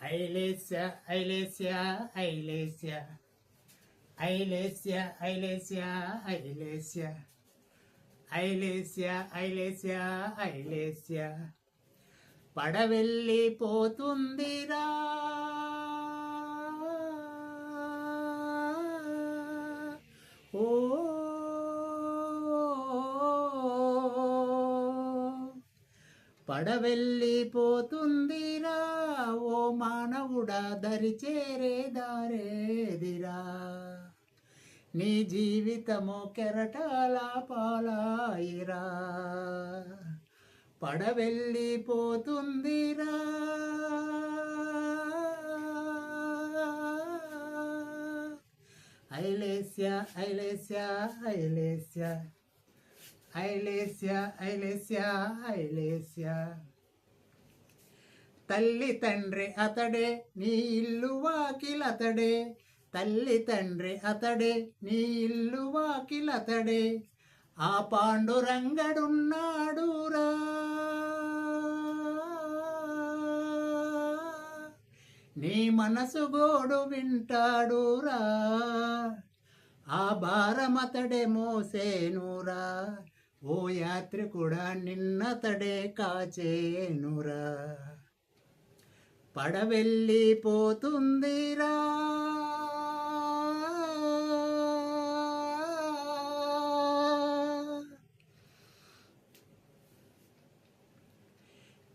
Ailesia, Ailesia, Ailesia. Ailesia, Ailesia, Ailesia. Ailesia, Ailesia, Ailesia. పడవెళ్ళిపోతుందిరా పడవెళ్ళిపోతుందిరా ఓ మానవుడా దరి చేరే దారేదిరా. నీ జీవితము కెరటాల పాలాయిరా. పడవెళ్ళిపోతుందిరా ఐలేస్య ఐలేస్యా ఐలేస్యా. ఐలేస్యా ఐలేస్యా ఐలేస్యా తల్లి తండ్రి అతడే నీ ఇల్లు వాకిలతడే తల్లి తండ్రి అతడే నీ ఇల్లు వాకిలతడే ఆ పాండురంగడున్నాడురా నీ మనసు గోడు వింటాడురా ఆ భారమతడే మోసేనురా ఓ యాత్రికుడా నిన్నతడే కాచేనురా. పడవెళ్ళిపోతుందిరా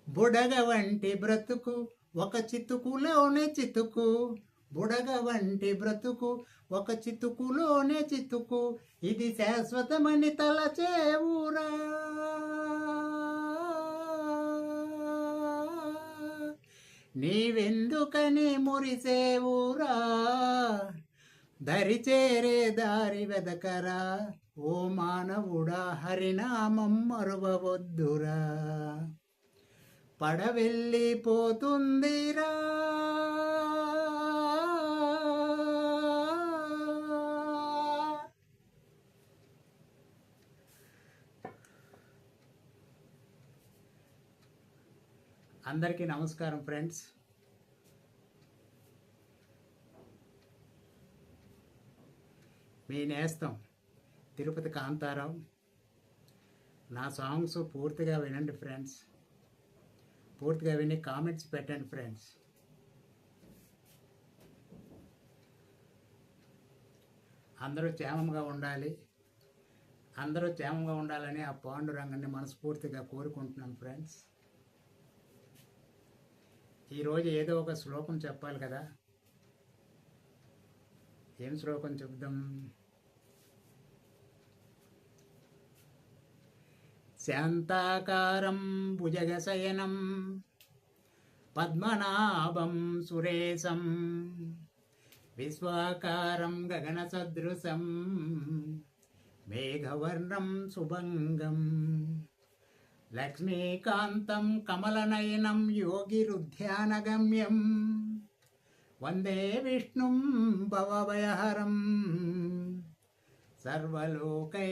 బుడగ వంటి బ్రతుకు ఒక చితుకులోనే చితుకు. బుడగ వంటి బ్రతుకు ఒక చితుకులోనే చితుకు. ఇది శాశ్వతమని తలచేవురా నీవెందుకని మురిసేవురా దరి చేరే దారి వెదకరా? ఓ మానవుడా హరినామం మరువవద్దురా. పడవెళ్ళిపోతుందిరా అందరికీ నమస్కారం ఫ్రెండ్స్. మీ నేస్తం తిరుపతి కాంతారావు. నా సాంగ్స్ పూర్తిగా వినండి ఫ్రెండ్స్. పూర్తిగా విని కామెంట్స్ పెట్టండి ఫ్రెండ్స్. అందరూ క్షేమంగా ఉండాలి. అందరూ క్షేమంగా ఉండాలని ఆ పాండురంగాన్ని మనస్ఫూర్తిగా కోరుకుంటున్నాను ఫ్రెండ్స్. ఈరోజు ఏదో ఒక శ్లోకం చెప్పాలి కదా. ఏం శ్లోకం చెప్దాం శాంతాకారం భుజగశయనం పద్మనాభం సురేశం విశ్వాకారం గగనసదృశం మేఘవర్ణం సుభంగం లక్ష్మీకాంతం కమలనయనం యోగిరుధ్యానగమ్యం. వందే విష్ణుం భవభయహరం. సర్వలోకైకనాథం.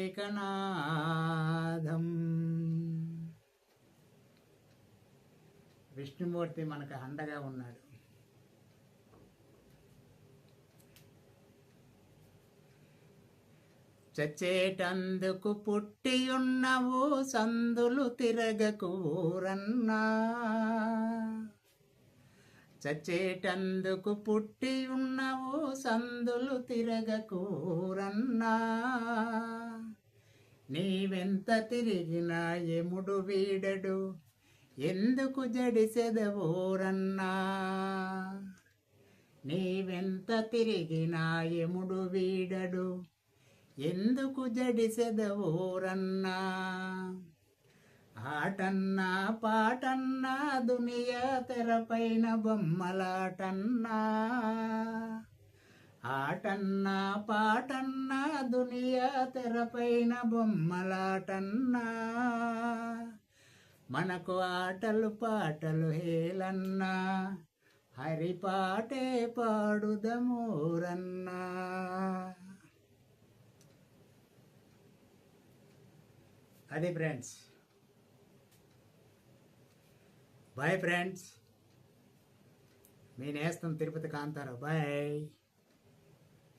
విష్ణుమూర్తి మనకు అండగా ఉన్నాడు. చచ్చేటందుకు పుట్టియున్నవు సందులు తిరగకూరన్నా చచ్చేటందుకు పుట్టి ఉన్నవు సందులు తిరగకూరన్నా నీవెంత తిరిగినా ఎముడు వీడడు ఎందుకు జడిసెదవోరన్నా నీవెంత తిరిగినా ఎముడు వీడడు ఎందుకు జడిసెదవోరన్నా ఆటన్నా పాటన్నా దునియా తెరపైన బొమ్మలాటన్నా. ఆటన్నా పాటన్నా దునియా తెరపైన బొమ్మలాటన్నా. మనకు ఆటలు పాటలు హేలన్నా హరిపాటే పాడుదమోరన్నా. అది ఫ్రెండ్స్ బాయ్ ఫ్రెండ్స్ మీ నేస్తం తిరుపతి కాంతారావు. బాయ్